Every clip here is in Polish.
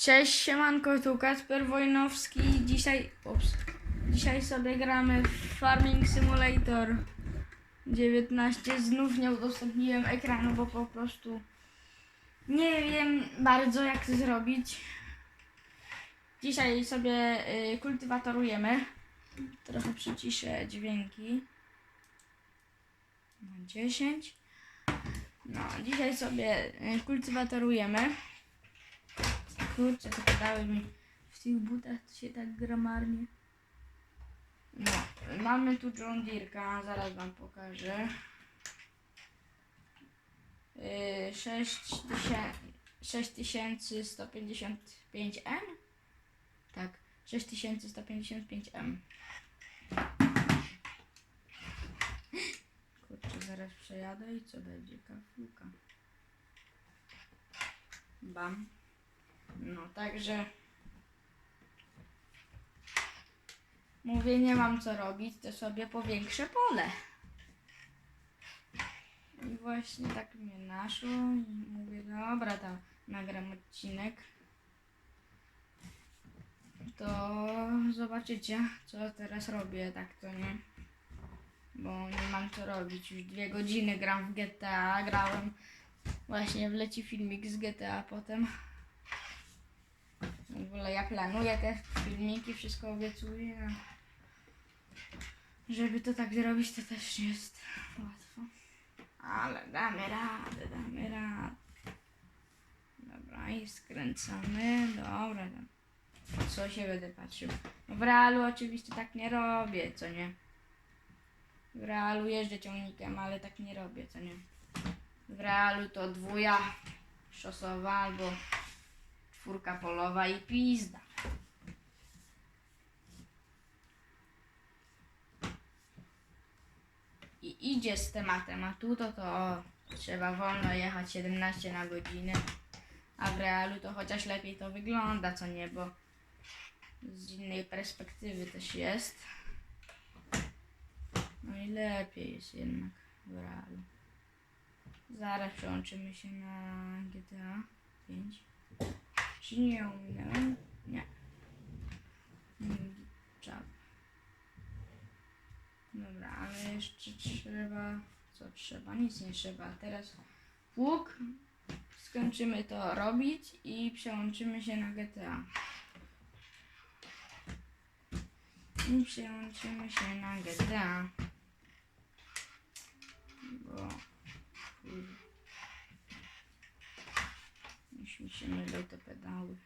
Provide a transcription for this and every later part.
Cześć, siemanko, tu Kacper Wojnowski. Dzisiaj, ups, dzisiaj sobie gramy w Farming Simulator 19. Znów nie udostępniłem ekranu, bo po prostu nie wiem bardzo jak to zrobić. Dzisiaj sobie y, kultywatorujemy. Trochę przyciszę dźwięki. Na 10. No, dzisiaj sobie y, kultywatorujemy. Kurczę, to podały mi w tych butach, to się tak gra marnie. No, mamy tu John Deere'ka, zaraz wam pokażę. Yy, 6155M? Tak, 6155M. Kurczę, zaraz przejadę i co będzie? Kafuka. Bam. No, także mówię, nie mam co robić, to sobie powiększę pole. I właśnie tak mnie naszło i mówię, dobra, tam nagram odcinek. To zobaczycie, co teraz robię, tak to nie. Bo nie mam co robić. Już dwie godziny gram w GTA, grałem. Właśnie wleci filmik z GTA potem. W ogóle ja planuję te filmiki, wszystko obiecuję. Żeby to tak zrobić, to też nie jest łatwo. Ale damy radę, damy radę. Dobra, i skręcamy. Dobra, co się będę patrzył? No w realu oczywiście tak nie robię, co nie? W realu jeżdżę ciągnikiem, ale tak nie robię, co nie? W realu to dwuja szosowa albo czwórka polowa i pizda. I idzie z tematem, a tu to, to trzeba wolno jechać 17 na godzinę, a w realu to chociaż lepiej to wygląda, co nie, bo z innej perspektywy też jest. No i lepiej jest jednak w realu. Zaraz przełączymy się na GTA 5. Czy nie ominąłem? Nie. Mm, Czap. Dobra, ale jeszcze trzeba... Co trzeba? Nic nie trzeba. Teraz łuk. Skończymy to robić i przełączymy się na GTA. I przełączymy się na GTA. Bo... kurde. Mi się mylą te pedały.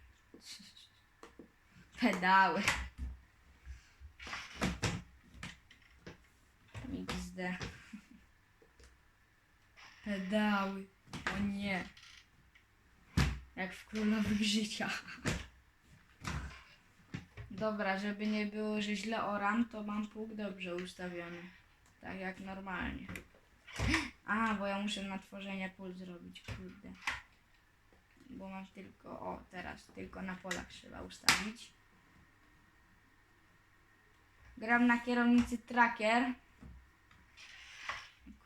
Pedały. XD. Pedały. O nie. Jak w królowych życia. Dobra, żeby nie było, że źle oram, to mam pług dobrze ustawiony. Tak jak normalnie. A, bo ja muszę na tworzenie pól zrobić, kurde. Bo mam tylko, o teraz, tylko na polach trzeba ustawić. Gram na kierownicy tracker.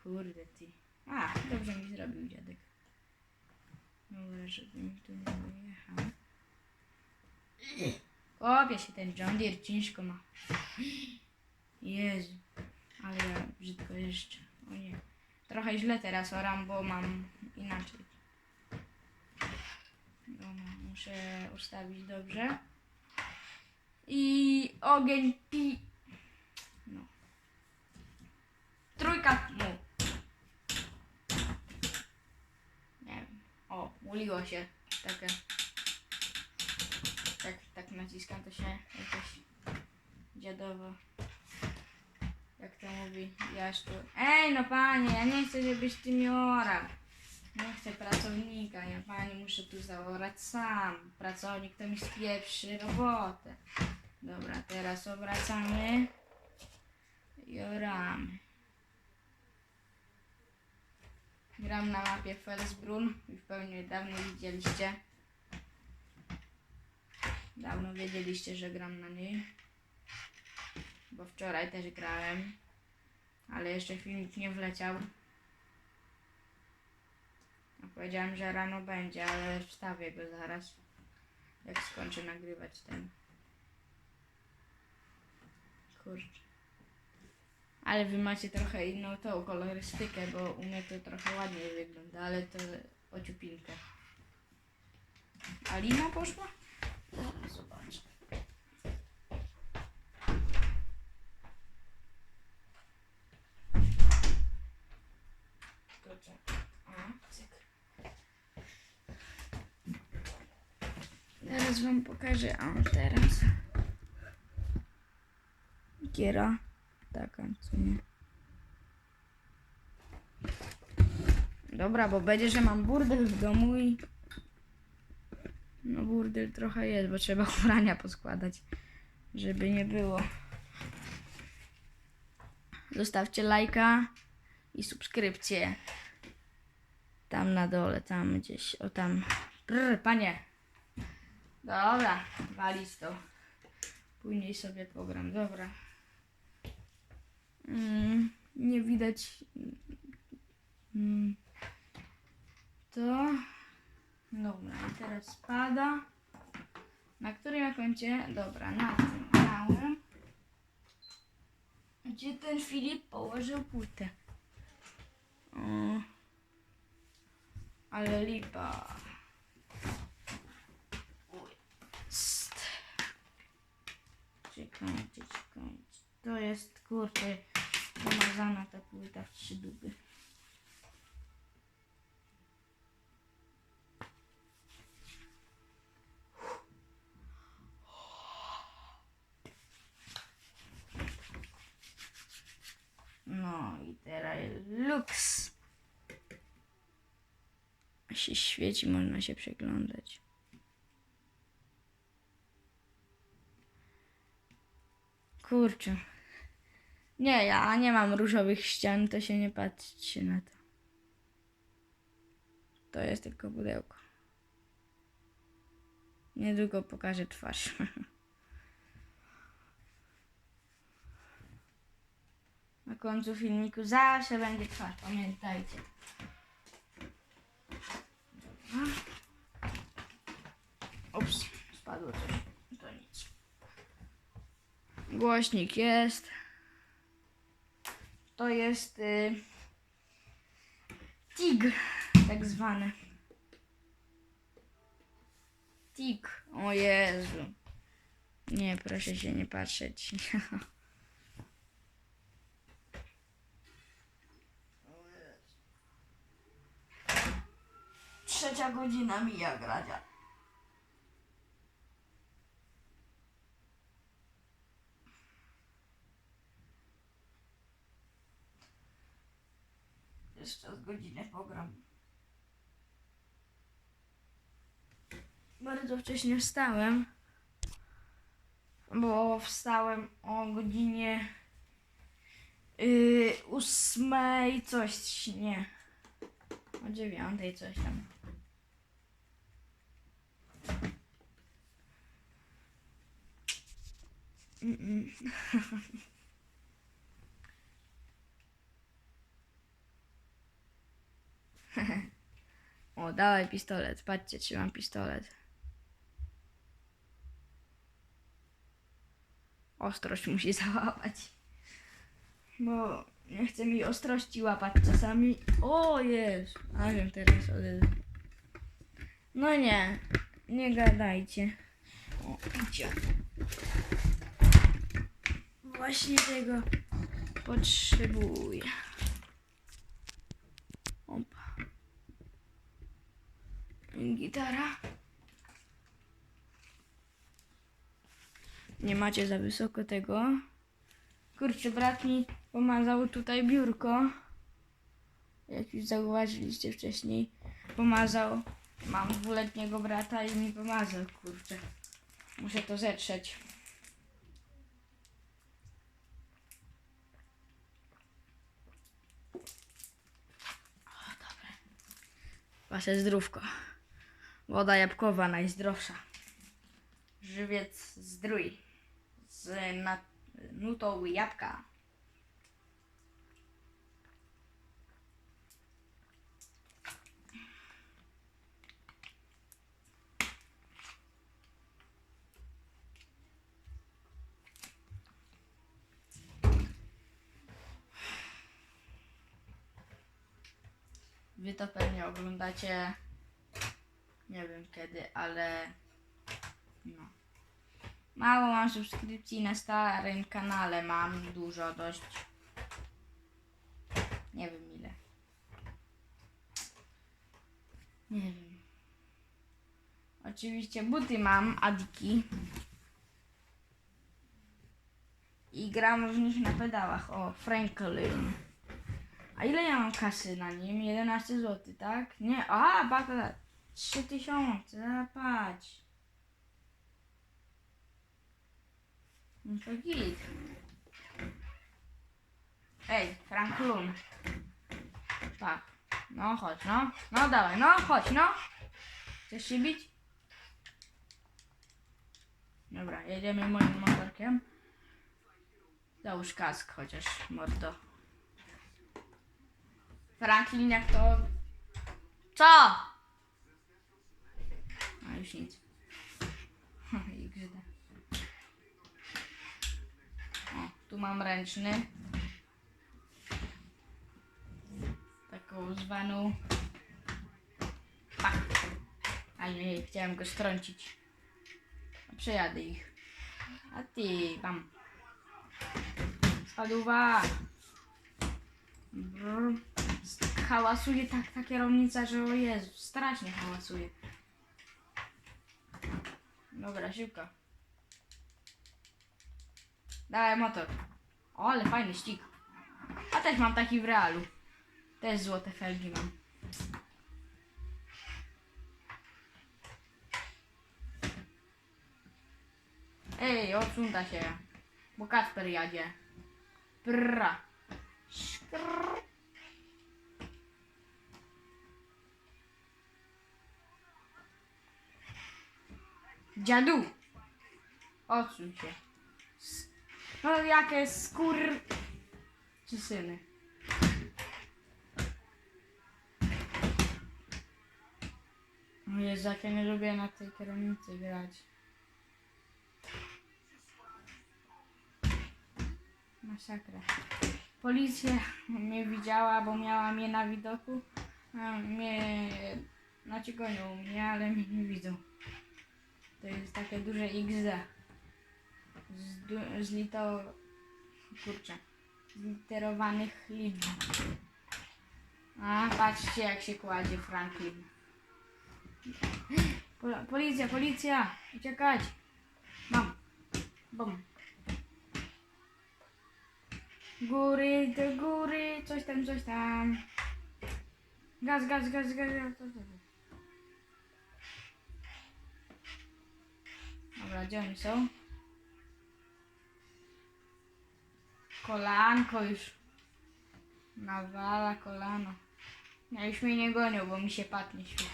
Kurde ty. A, dobrze mi zrobił dziadek. Dobra, żeby mi tu nie wyjechał. Kopie się ten John Deere, ciężko ma. Jezu, ale ja brzydko jeszcze. O nie. Trochę źle teraz oram, bo mam inaczej. Dobra, muszę ustawić dobrze. I ogień pi... No. Trójka mu. Nie wiem. O, uliło się. Takie. Tak, tak naciskam, to się jakoś dziadowo. Jak to mówi Jaszczu. Ej, no panie, ja nie chcę, żebyś ty mi orał. Nie chcę pracownika, ja pani muszę tu zaorać sam. Pracownik to mi spieprzy robotę. Dobra, teraz obracamy i oramy. Gram na mapie Felsbrunn, już pewnie dawno widzieliście. Dawno wiedzieliście, że gram na niej. Bo wczoraj też grałem. Ale jeszcze filmik nie wleciał. A powiedziałem, że rano będzie, ale wstawię go zaraz. Jak skończę nagrywać ten. Kurczę. Ale wy macie trochę inną tą kolorystykę, bo u mnie to trochę ładniej wygląda, ale to ociupinkę. A lina poszła? Zaraz zobaczę. Kurczę. A, cyk. Teraz wam pokażę, a teraz. Giera. Taka, co nie. Dobra, bo będzie, że mam burdel w domu i... No burdel trochę jest, bo trzeba ubrania poskładać, żeby nie było. Zostawcie lajka i subskrypcję. Tam na dole, tam gdzieś, o tam. Brr, panie. Dobra, walić to. Później sobie pogram, dobra. Mm, nie widać. Mm, to. Dobra, i teraz spada. Na którym ja? Dobra, na tym małym. Gdzie ten Filip położył płytę? O, ale lipa. Czekajcie, czekajcie. To jest kurczę pomazana ta płyta w trzy duby. No i teraz luks. Się świeci, można się przeglądać. Kurczę. Nie, ja nie mam różowych ścian, to się nie patrzcie na to. To jest tylko pudełko. Niedługo pokażę twarz. Na końcu filmiku zawsze będzie twarz, pamiętajcie. Dobra. Ups, spadło coś. Głośnik jest. To jest y, TIG, tak zwany. TIG. O Jezu. Nie, proszę się nie patrzeć. Trzecia godzina mija grania. Jeszcze z godzinę pogram. Bardzo wcześnie wstałem, bo wstałem o godzinie yy, ósmej coś, nie, o dziewiątej coś tam. Mm-mm. O, dawaj pistolet. Patrzcie, trzymam pistolet. Ostrość musi załapać. Bo nie chce mi ostrości łapać czasami. O, jest. A wiem teraz od... No nie. Nie gadajcie. O, idzie. Właśnie tego potrzebuję. Gitara. Nie macie za wysoko tego. Kurczę, brat mi pomazał tutaj biurko. Jak już zauważyliście wcześniej. Pomazał. Mam dwuletniego brata i mi pomazał, kurczę. Muszę to zetrzeć. O, dobre. Wasze zdrówko. Woda jabłkowa najzdrowsza. Żywiec zdrój z nutą jabłka. Wy to pewnie oglądacie nie wiem kiedy, ale no. Mało mam subskrypcji na starym kanale, mam dużo dość. Nie wiem ile. Nie wiem. Oczywiście buty mam, adiki. I gram również na pedałach. O, Franklin. A ile ja mam kasy na nim? 11 zł, tak? Nie, a, bata, 3000, patrz. No to git. Ej, Franklin. Tak. No chodź, no. No dawaj, no chodź, no. Chcesz się bić? Dobra, jedziemy moim motorkiem. Załóż kask chociaż, mordo. Franklin, jak to... Co? A już nic. XD. O, tu mam ręczny. Taką zwaną... Pak. A nie, chciałem go strącić. No, Przejadę ich. A ty, bam. Spadła. Brr. Hałasuje tak ta kierownica, że o Jezu, strasznie hałasuje. Dobra, szybko. Dawaj motor. O, ale fajny ścig. A też mam taki w realu. Też złote felgi mam. Ej, odsuńta się. Bo Kasper jadzie. Prra. Szkrr. Dziadu. Odsuń się. S- No jakie skór... Czy syny? O Jezu, jak ja nie lubię na tej kierownicy grać. Masakra. Policja mnie widziała, bo miała mnie na widoku. A mnie... Znaczy gonią mnie, ale mnie nie widzą. Takie duże XD. Z, z lito... Kurczę. Zliterowanych liczb. A, patrzcie jak się kładzie Franklin. Pol- policja, policja! Uciekać! Mam. Bum. Góry do góry, coś tam, coś tam. Gaz, gaz, gaz, gaz, gaz. Dobra, są? Kolanko już. Nawala kolano. Ja już mnie nie gonią, bo mi się patnie świat.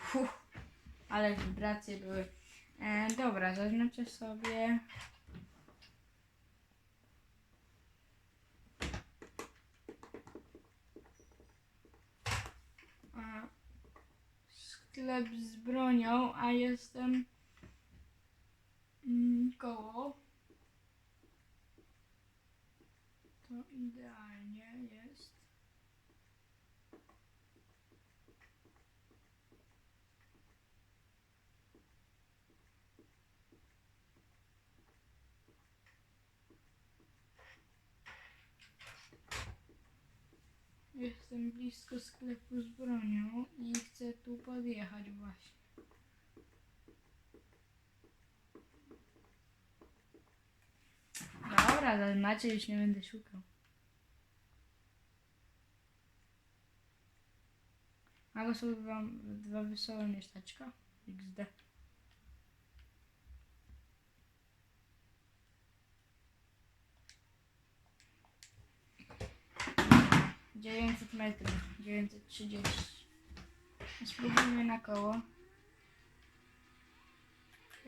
Fuh, ale wibracje były. E, dobra, zaznaczę sobie. A, sklep z bronią, a jestem mm, koło. To idealnie jest. Jestem blisko sklepu z bronią i chcę tu podjechać właśnie. Dobra, zaznaczę, już nie będę szukał. Albo sobie dwa, dwa wesołe miasteczka. XD. Dziewięćset metrów, 930. Spróbujmy na koło.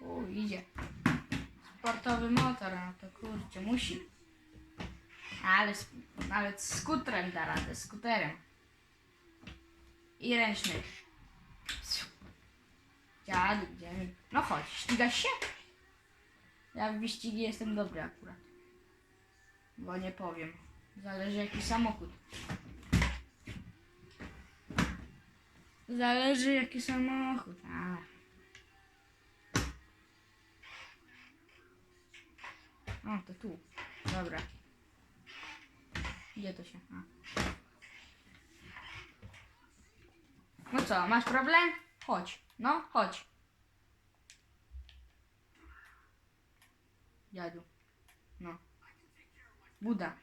U, idzie. Sportowy motor, no to kurczę, musi. Ale, nawet skuterem da radę, skuterem. I ręczny. Dziadu, gdzie? No chodź, ścigasz się? Ja w wyścigi jestem dobry akurat. Bo nie powiem. Zależy jaki samochód. Zależy jaki samochód, ale... O, to tu. Dobra. Gdzie to się? A. No co, masz problem? Chodź. No, chodź. Dziadu. No. Buda.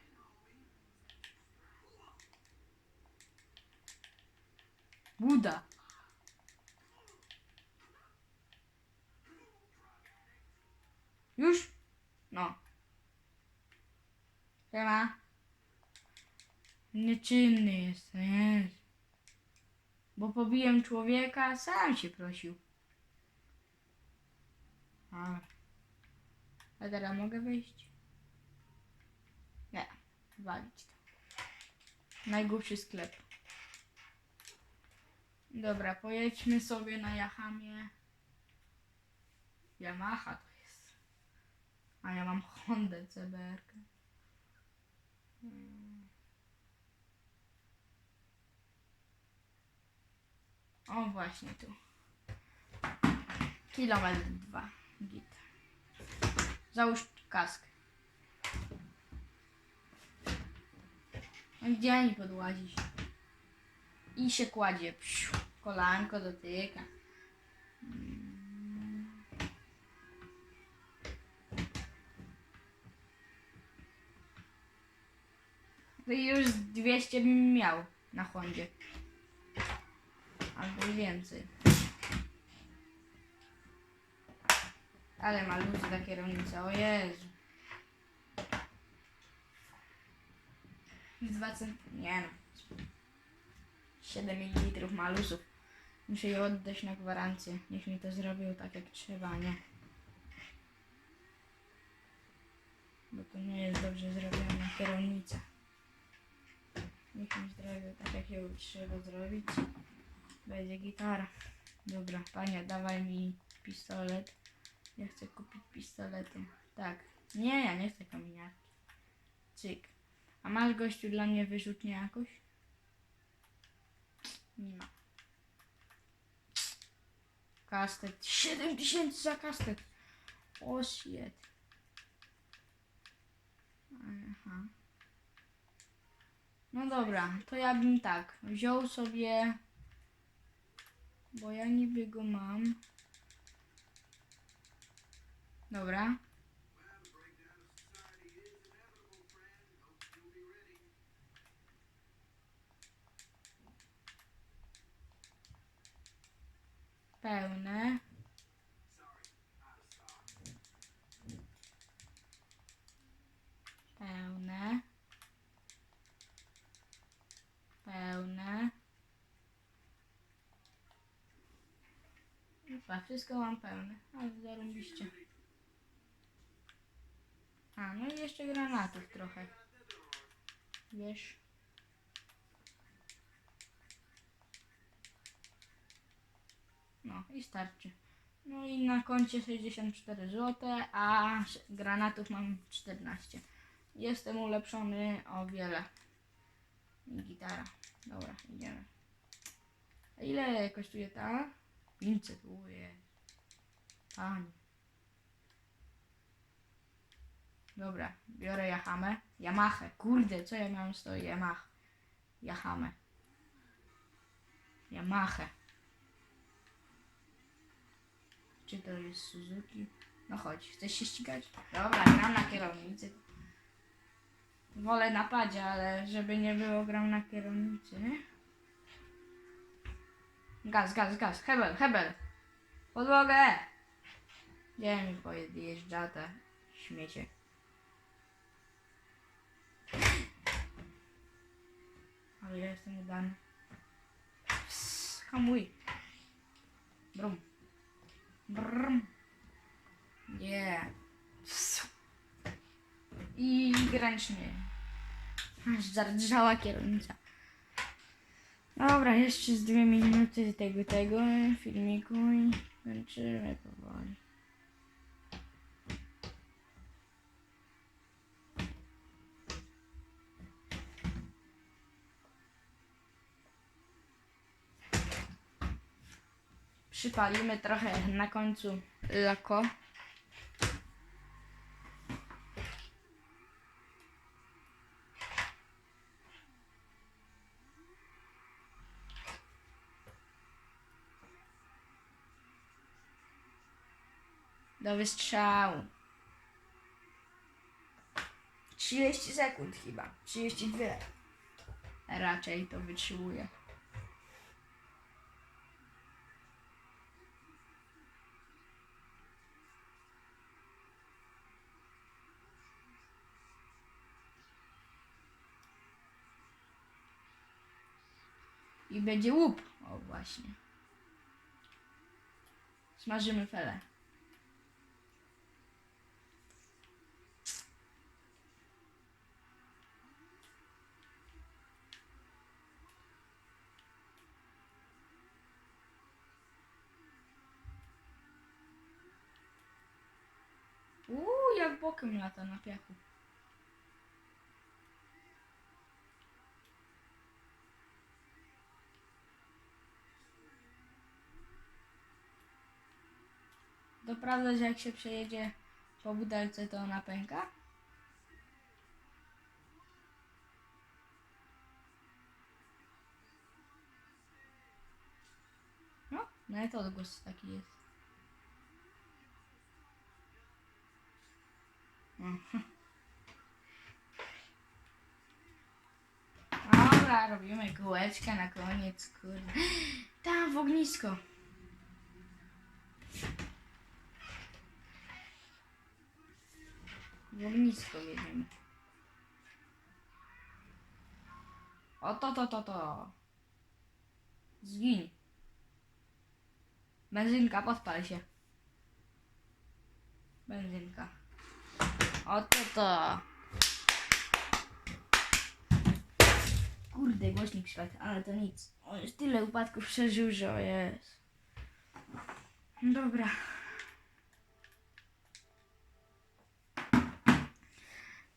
Buda. Już? No. Siema. Nieczynny jest, jest. Bo pobiłem człowieka, sam się prosił. A. A teraz mogę wyjść? Nie. Walić to. Najgłupszy sklep. Dobra, pojedźmy sobie na Yahamie. Yamaha to jest. A ja mam Hondę CBR. O właśnie tu. Kilometr dwa. Git. Załóż kask. No Gdzie ani podłazić? I się kładzie. Psiu, kolanko dotyka. Mm. To już z 200 bym miał na Hondzie. Albo więcej. Ale ma ludzi ta kierownica, o Jezu. Z 2 cent... Nie no. 7 ml malusów. Muszę je oddać na gwarancję. Niech mi to zrobił tak jak trzeba, nie? Bo to nie jest dobrze zrobiona kierownica. Niech mi zrobił tak jak ją trzeba zrobić. Będzie gitara. Dobra, panie, dawaj mi pistolet. Ja chcę kupić pistolety. Tak. Nie, ja nie chcę kominiarki. Cyk. A masz gościu dla mnie wyrzutnię jakoś? Nie ma. Kastet. 7000 za kastet. O shit. Aha. No dobra, to ja bym tak wziął sobie, bo ja niby go mam. Dobra. Pełne. Pełne. Pełne. Chyba wszystko mam pełne. Ale zarobiście. A, no i jeszcze granatów trochę. Wiesz. No i starczy. No i na koncie 64 zł, a granatów mam 14. Jestem ulepszony o wiele. Gitara. Dobra, idziemy. A ile kosztuje ta? 500 uje. Panie. Dobra, biorę Yahamę. Yamahę. Kurde, co ja miałem z tą Yamah? Yahamę. Yamahę. Czy to jest Suzuki? No chodź, chcesz się ścigać? Dobra, gram na kierownicy. Wolę na padzie, ale żeby nie było, gram na kierownicy. Gaz, gaz, gaz. Hebel, hebel. Podłogę. Gdzie mi pojeżdża te śmiecie? Ale ja jestem udany. Hamuj. Brum. Nie. Psst. I gręczny. Aż zarżała kierownica. Dobra, jeszcze z dwie minuty tego, tego filmiku i kończymy powoli. Przypalimy trochę na końcu lako. Do wystrzału. 30 sekund chyba. 32. Raczej to wytrzymuje. Będzie łup. O właśnie. Smażymy felę. Uuu, jak bokiem lata na piachu. Prawda, że jak się przejedzie po budelce, to ona pęka? No, nawet odgłos taki jest. Dobra, robimy kółeczka na koniec, kurde. Tam w ognisko. W ognisko jedziemy. O to, to, to, to. Zgiń. Benzynka, podpal się. Benzynka. O to, to. Kurde, głośnik szedł, ale to nic. On już tyle upadków przeżył, że jest. Dobra.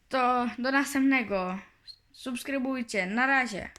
To do następnego. Subskrybujcie. Na razie.